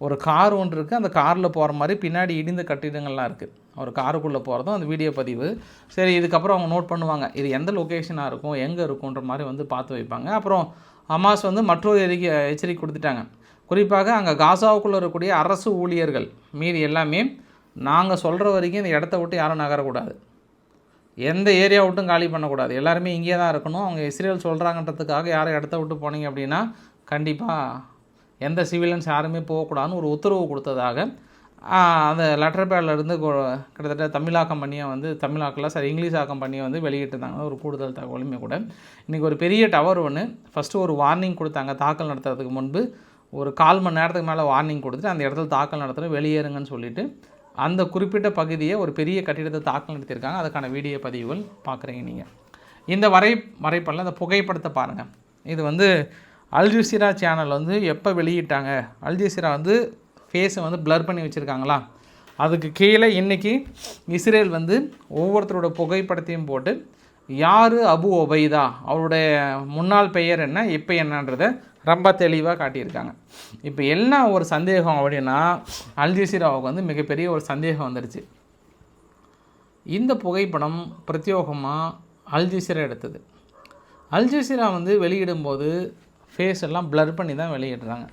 [SPEAKER 1] ஒரு கார் ஒன்று இருக்குது அந்த காரில் போகிற மாதிரி பின்னாடி இடிந்த கட்டிடங்கள்லாம் இருக்குது ஒரு காருக்குள்ளே போகிறதும் அந்த வீடியோ பதிவு. சரி இதுக்கப்புறம் அவங்க நோட் பண்ணுவாங்க இது எந்த லொக்கேஷனாக இருக்கும் எங்கே இருக்குன்ற மாதிரி வந்து பார்த்து வைப்பாங்க. அப்புறம் அமாஸ் வந்து மற்றொரு எரிக்க எச்சரிக்கை கொடுத்துட்டாங்க. குறிப்பாக அங்கே காசாவுக்குள்ளே இருக்கக்கூடிய அரசு ஊழியர்கள் மீதி எல்லாமே நாங்கள் சொல்கிற வரைக்கும் இந்த இடத்த விட்டு யாரும் நகரக்கூடாது. எந்த ஏரியா விட்டும் காலி பண்ணக்கூடாது. எல்லாருமே இங்கே தான் இருக்கணும். அவங்க இஸ்ரேல் சொல்கிறாங்கன்றதுக்காக யாரும் இடத்த விட்டு போனீங்க அப்படின்னா கண்டிப்பாக எந்த சிவிலியன்ஸ் யாருமே போகக்கூடாதுன்னு ஒரு உத்தரவு கொடுத்ததாக அந்த லெட்டர் பேடில் இருந்து கொ- கிட்டத்தட்ட தமிழாக்கம் பண்ணியை வந்து தமிழாக்கில் சரி இங்கிலீஷ் ஆக்கம் பண்ணியை வந்து வெளியிட்டிருந்தாங்க. ஒரு கூடுதல் தகவலுமே கூட. இன்றைக்கி ஒரு பெரிய டவர் ஒன்று ஃபஸ்ட்டு ஒரு வார்னிங் கொடுத்தாங்க. தாக்கல் நடத்துறதுக்கு முன்பு ஒரு கால் மணி நேரத்துக்கு மேலே வார்னிங் கொடுத்துட்டு அந்த இடத்துல தாக்கல் நடத்துகிறோம் வெளியேறுங்கன்னு சொல்லிட்டு அந்த குறிப்பிட்ட பகுதியை ஒரு பெரிய கட்டிடத்தை தாக்கல் நடத்தியிருக்காங்க. அதுக்கான வீடியோ பதிவுகள் பார்க்குறீங்க நீங்கள் இந்த வரை வரைப்படில் அந்த புகைப்படத்தை பாருங்கள் இது வந்து அல்ஜிசிரா சேனல் வந்து எப்போ வெளியிட்டாங்க? அல்ஜிசிரா வந்து ஃபேஸை வந்து ப்ளர் பண்ணி வச்சுருக்காங்களா? அதுக்கு கீழே இன்றைக்கி இஸ்ரேல் வந்து ஒவ்வொருத்தரோட புகைப்படத்தையும் போட்டு யார் அபு ஒபைதா? அவருடைய முன்னாள் பெயர் என்ன? இப்போ என்னன்றதை ரொம்ப தெளிவாக காட்டியிருக்காங்க. இப்போ என்ன ஒரு சந்தேகம் அப்படின்னா அல்ஜசீராவுக்கு வந்து மிகப்பெரிய ஒரு சந்தேகம் வந்துடுச்சு இந்த புகைப்படம் பிரத்யோகமாக அல்ஜசீரா எடுத்தது. அல்ஜசீரா வந்து வெளியிடும்போது ஃபேஸ் எல்லாம் ப்ளர் பண்ணி தான் வெளியிடுறாங்க.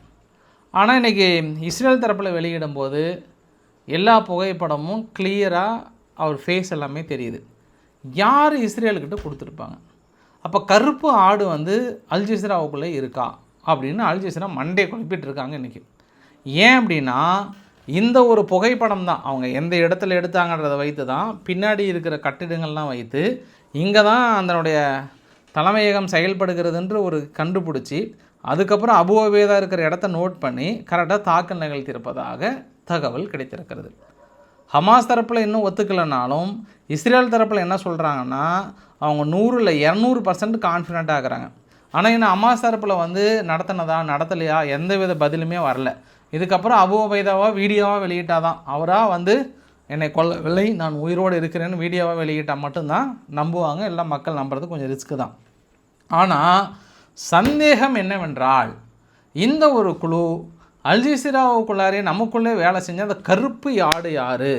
[SPEAKER 1] ஆனால் இன்றைக்கி இஸ்ரேல் தரப்பில் வெளியிடும்போது எல்லா புகைப்படமும் கிளியராக அவர் ஃபேஸ் எல்லாமே தெரியுது. யார் இஸ்ரேலுக்கிட்ட கொடுத்துருப்பாங்க? அப்போ கருப்பு ஆடு வந்து அல்ஜசீராவுக்குள்ளே இருக்கா? அப்படின்னு அல்ஜசீரா மண்டே குழப்பிட்டு இருக்காங்க இன்றைக்கி ஏன் அப்படின்னா இந்த ஒரு புகைப்படம் தான். அவங்க எந்த இடத்துல எடுத்தாங்கன்றதை வைத்து தான் பின்னாடி இருக்கிற கட்டிடங்கள்லாம் வைத்து இங்கே தான் அதனுடைய தலைமையகம் செயல்படுகிறதுன்ற ஒரு கண்டுபிடிச்சி அதுக்கப்புறம் அபுவபேதா இருக்கிற இடத்த நோட் பண்ணி கரெக்டாக தாக்கல் நிகழ்த்தியிருப்பதாக தகவல் கிடைத்திருக்கிறது. ஹமாஸ் தரப்பில் இன்னும் ஒத்துக்கலைனாலும் இஸ்ரேல் தரப்பில் என்ன சொல்கிறாங்கன்னா அவங்க நூறில் இரநூறு பர்சன்ட் கான்ஃபிடென்ட் ஆகுறாங்க ஆனால் இன்னும் அம்மா சார்பில் வந்து நடத்தினதா நடத்தலையா எந்த வித பதிலுமே வரல. இதுக்கப்புறம் அபு உபைதாவாக வீடியோவாக வெளியிட்டாதான். அவராக வந்து என்னை கொல்லவில்லை நான் உயிரோடு இருக்கிறேன்னு வீடியோவாக வெளியிட்டால் மட்டும்தான் நம்புவாங்க எல்லாம் மக்கள் நம்புறது கொஞ்சம் ரிஸ்க்கு தான். ஆனால் சந்தேகம் என்னவென்றால் இந்த ஒரு குழு அல்ஜிசிராவுக்குள்ளாரே நமக்குள்ளே வேலை செஞ்ச அந்த கருப்பு யாடு யார்?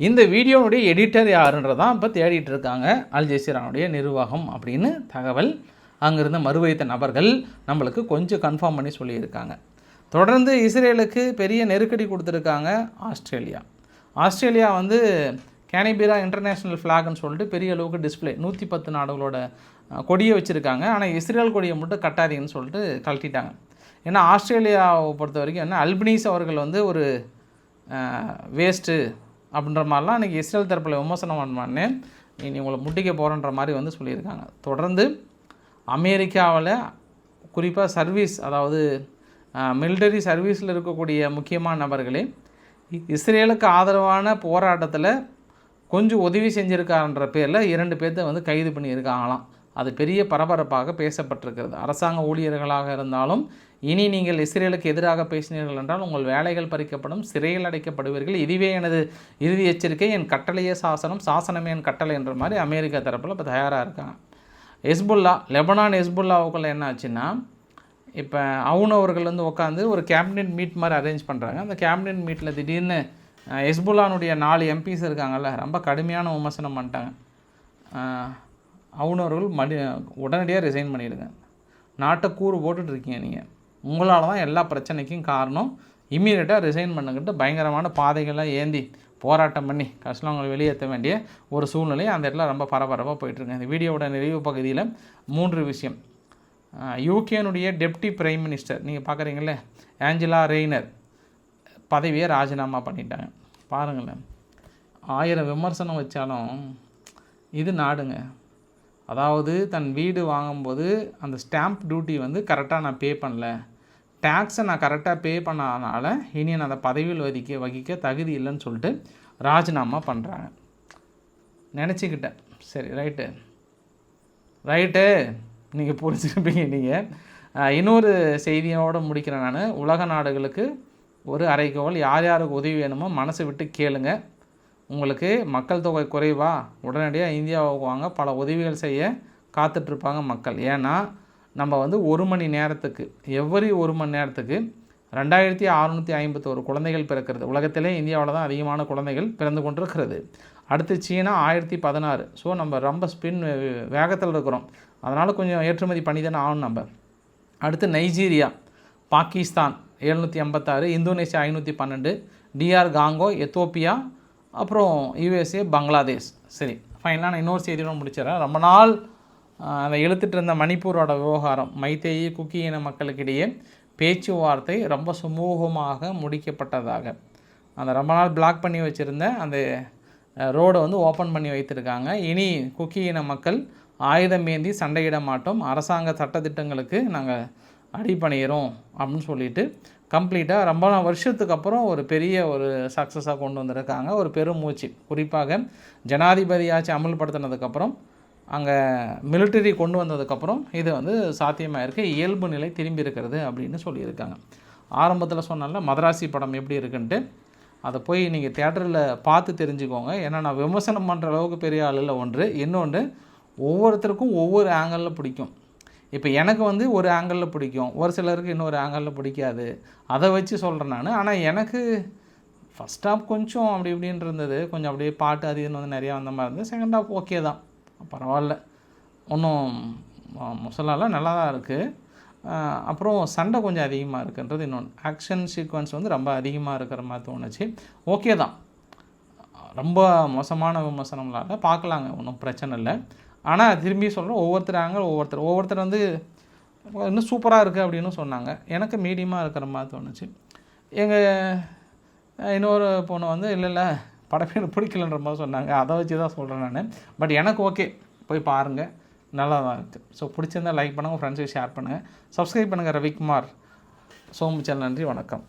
[SPEAKER 1] இந்த வீடியோனுடைய எடிட்டர் யாருன்றதான் இப்போ தேடிட்டு இருக்காங்க அல்ஜசீராவுடைய நிர்வாகம் அப்படின்னு தகவல் அங்கிருந்த மறுவைத்த நபர்கள் நம்மளுக்கு கொஞ்சம் கன்ஃபார்ம் பண்ணி சொல்லியிருக்காங்க. தொடர்ந்து இஸ்ரேலுக்கு பெரிய நெருக்கடி கொடுத்துருக்காங்க ஆஸ்திரேலியா. ஆஸ்திரேலியா வந்து கேனிபீரா இன்டர்நேஷ்னல் ஃப்ளாக்னு சொல்லிட்டு பெரிய அளவுக்கு டிஸ்ப்ளே நூற்றி பத்து நாடுகளோட கொடியை வச்சுருக்காங்க. ஆனால் இஸ்ரேல் கொடியை மட்டும் கட்டாதீங்கன்னு சொல்லிட்டு கழட்டிட்டாங்க. ஏன்னா ஆஸ்திரேலியாவை பொறுத்த வரைக்கும் என்ன அல்பினீஸ் அவர்கள் வந்து ஒரு வேஸ்ட்டு அப்படின்ற மாதிரிலாம் இன்றைக்கி இஸ்ரேல் தரப்பில் விமர்சனம் பண்ணுவான்னு நீ உங்களை முட்டிக்க போகிறன்ற மாதிரி வந்து சொல்லியிருக்காங்க. தொடர்ந்து அமெரிக்காவில் குறிப்பாக சர்வீஸ் அதாவது மிலிட்டரி சர்வீஸில் இருக்கக்கூடிய முக்கியமான நபர்களே இஸ்ரேலுக்கு ஆதரவான போராட்டத்தில் கொஞ்சம் உதவி செஞ்சுருக்காருன்ற பேரில் இரண்டு பேர்த்த வந்து கைது பண்ணியிருக்காங்களாம். அது பெரிய பரபரப்பாக பேசப்பட்டிருக்கிறது. அரசாங்க ஊழியர்களாக இருந்தாலும் இனி நீங்கள் இஸ்ரேலுக்கு எதிராக பேசினீர்கள் என்றால் உங்கள் வேலைகள் பறிக்கப்படும் சிறையில் அடைக்கப்படுவீர்கள். இதுவே எனது இறுதி எச்சரிக்கை. என் கட்டளையே சாசனம் சாசனமே என் கட்டளை என்ற மாதிரி அமெரிக்கா தரப்பில் இப்போ தயாராக இருக்காங்க. ஹெஸ்புல்லா லெபனான் ஹெஸ்புல்லாவுக்குள்ள என்ன ஆச்சுன்னா இப்போ அவுன் அவர்கள் வந்து உட்காந்து ஒரு கேபினெட் மீட் மாதிரி அரேஞ்ச் பண்ணுறாங்க அந்த கேபினெட் மீட்டில் திடீர்னு ஹெஸ்புல்லானுடைய நாலு எம்பிஸ் இருக்காங்கல்ல ரொம்ப கடுமையான விமர்சனம் பண்ணிட்டாங்க. அவுன் அவர்கள் மடி உடனடியாக ரிசைன் பண்ணிவிடுங்க நாட்டை கூறு போட்டுட்ருக்கீங்க நீங்கள் உங்களால் தான் எல்லா பிரச்சனைக்கும் காரணம் இம்மீடியட்டாக ரிசைன் பண்ணுங்கிட்டு பயங்கரமான பாதைகள்லாம் ஏந்தி போராட்டம் பண்ணி கஷ்டங்களை வெளியேற்ற வேண்டிய ஒரு சூழ்நிலை அந்த இடத்துல ரொம்ப பரபரப்பாக போயிட்டுருக்கு. இந்த வீடியோவோட நிறைவு பகுதியில் மூன்று விஷயம். யூகேனுடைய டெப்டி பிரைம் மினிஸ்டர் நீங்கள் பார்க்குறீங்களே ஆஞ்சலா ரெய்னர் பதவியை ராஜினாமா பண்ணிட்டாங்க. பாருங்களேன். ஆயிரம் விமர்சனம் வச்சாலும் இது நாடுங்க. அதாவது தன் வீடு வாங்கும்போது அந்த ஸ்டாம்ப் டியூட்டி வந்து கரெக்டாக நான் பே பண்ணல. டேக்ஸை நான் கரெக்டாக பே பண்ணாதனால இனி நான் அந்த பதவியில் வகிக்க வகிக்க தகுதி இல்லைன்னு சொல்லிட்டு ராஜினாமா பண்ணுறாங்க நினச்சிக்கிட்டேன். சரி ரைட்டு ரைட்டு நீங்கள் புரிஞ்சுருப்பீங்க நீங்கள் இன்னொரு செய்தியோடு முடிக்கிறேன் நான். உலக நாடுகளுக்கு ஒரு அரைக்கோள் யார் யாருக்கு உதவி வேணுமோ மனசை விட்டு கேளுங்க. உங்களுக்கு மக்கள் தொகை குறைவா? உடனடியாக இந்தியாவுக்கு வாங்க. பல உதவிகள் செய்ய காத்துட்ருப்பாங்க மக்கள். ஏன்னா நம்ம வந்து ஒரு மணி நேரத்துக்கு எவ்வரி ஒரு மணி நேரத்துக்கு ரெண்டாயிரத்தி அறநூற்றி ஐம்பத்தோரு குழந்தைகள் பிறக்கிறது. உலகத்திலே இந்தியாவில் தான் அதிகமான குழந்தைகள் பிறந்து கொண்டிருக்கிறது. அடுத்து சீனா ஆயிரத்தி பதினாறு. ஸோ நம்ம ரொம்ப ஸ்பின் வேகத்தில் இருக்கிறோம். அதனால் கொஞ்சம் ஏற்றுமதி பண்ணி தானே ஆகணும் நம்ம. அடுத்து நைஜீரியா பாகிஸ்தான் எழுநூற்றி ஐம்பத்தாறு இந்தோனேஷியா ஐநூற்றி பன்னெண்டு டிஆர் காங்கோ எத்தோப்பியா அப்புறம் யூஎஸ்ஏ பங்களாதேஷ். சரி ஃபைனலாக நான் இன்னொரு செய்தியோட முடிச்சிடறேன். ரொம்ப நாள் அதை இழுத்துட்டு இருந்த மணிப்பூரோட விவகாரம் மைத்தேயி குக்கி இன மக்களுக்கிடையே பேச்சுவார்த்தை ரொம்ப சுமூகமாக முடிக்கப்பட்டதாக. அந்த ரொம்ப நாள் பிளாக் பண்ணி வச்சுருந்த அந்த ரோடை வந்து ஓப்பன் பண்ணி வைத்திருக்காங்க. இனி குக்கி இன மக்கள் ஆயுதம் ஏந்தி சண்டையிட மாட்டோம். அரசாங்க சட்டத்திட்டங்களுக்கு நாங்கள் அடிப்பணிகிறோம் அப்படின்னு சொல்லிட்டு கம்ப்ளீட்டாக ரொம்ப வருஷத்துக்கு அப்புறம் ஒரு பெரிய ஒரு சக்ஸஸாக கொண்டு வந்திருக்காங்க. ஒரு பெரும் மூச்சு. குறிப்பாக ஜனாதிபதியாச்சு ஆட்சி அமல்படுத்தினதுக்கப்புறம் அங்கே மிலிட்டரி கொண்டு வந்ததுக்கப்புறம் இது வந்து சாத்தியமாக இருக்குது இயல்பு நிலை திரும்பி இருக்கிறது அப்படின்னு சொல்லியிருக்காங்க. ஆரம்பத்தில் சொன்னால மதராசி படம் எப்படி இருக்குன்ட்டு. அதை போய் நீங்கள் தேட்டரில் பார்த்து தெரிஞ்சுக்கோங்க. ஏன்னா நான் விமர்சனம் பண்ணுற அளவுக்கு பெரிய ஆளில் ஒன்று. இன்னொன்று ஒவ்வொருத்தருக்கும் ஒவ்வொரு ஆங்கிளில் பிடிக்கும். இப்போ எனக்கு வந்து ஒரு ஆங்கிளில் பிடிக்கும். ஒரு சிலருக்கு இன்னொரு ஆங்கிளில் பிடிக்காது. அதை வச்சு சொல்கிறேன் நான். ஆனால் எனக்கு ஃபஸ்ட் ஹாஃப் கொஞ்சம் அப்படி இப்படின்னு இருந்தது. கொஞ்சம் அப்படியே பாட்டு அது இதுன்னு வந்து நிறையா வந்த மாதிரி இருந்தது. செகண்ட் ஹாஃப் ஓகே தான். பரவாயில்ல. ஒன்றும் முசலாலாம் நல்லா தான் இருக்குது அப்புறம் சண்டை கொஞ்சம் அதிகமாக இருக்குன்றது இன்னொன்று ஆக்ஷன் சீக்வன்ஸ் வந்து ரொம்ப அதிகமாக இருக்கிற மாதிரி தோணுச்சு. ஓகே தான். ரொம்ப மோசமான விமர்சனம்லாம் பார்க்கலாங்க ஒன்றும் பிரச்சனை இல்லை. ஆனால் திரும்பி சொல்கிறோம் ஒவ்வொருத்தராங்க ஒவ்வொருத்தர் ஒவ்வொருத்தர் வந்து இன்னும் சூப்பராக இருக்குது அப்படின்னு சொன்னாங்க. எனக்கு மீடியமாக இருக்கிற மாதிரி தோணுச்சு. எங்கள் இன்னொரு பொண்ணு வந்து இல்லை இல்லை படமே எனக்கு பிடிக்கலன்ற மாதிரி சொன்னாங்க. அதை வச்சு தான் சொல்கிறேன் நான். பட் எனக்கு ஓகே போய் பாருங்கள் நல்லா தான் இருக்குது ஸோ பிடிச்சிருந்தால் லைக் பண்ணுங்கள் ஃப்ரெண்ட்ஸுக்கு ஷேர் பண்ணுங்கள் சப்ஸ்கிரைப் பண்ணுங்கள் ரவிக்குமார். சோமுச்சல் நன்றி வணக்கம்.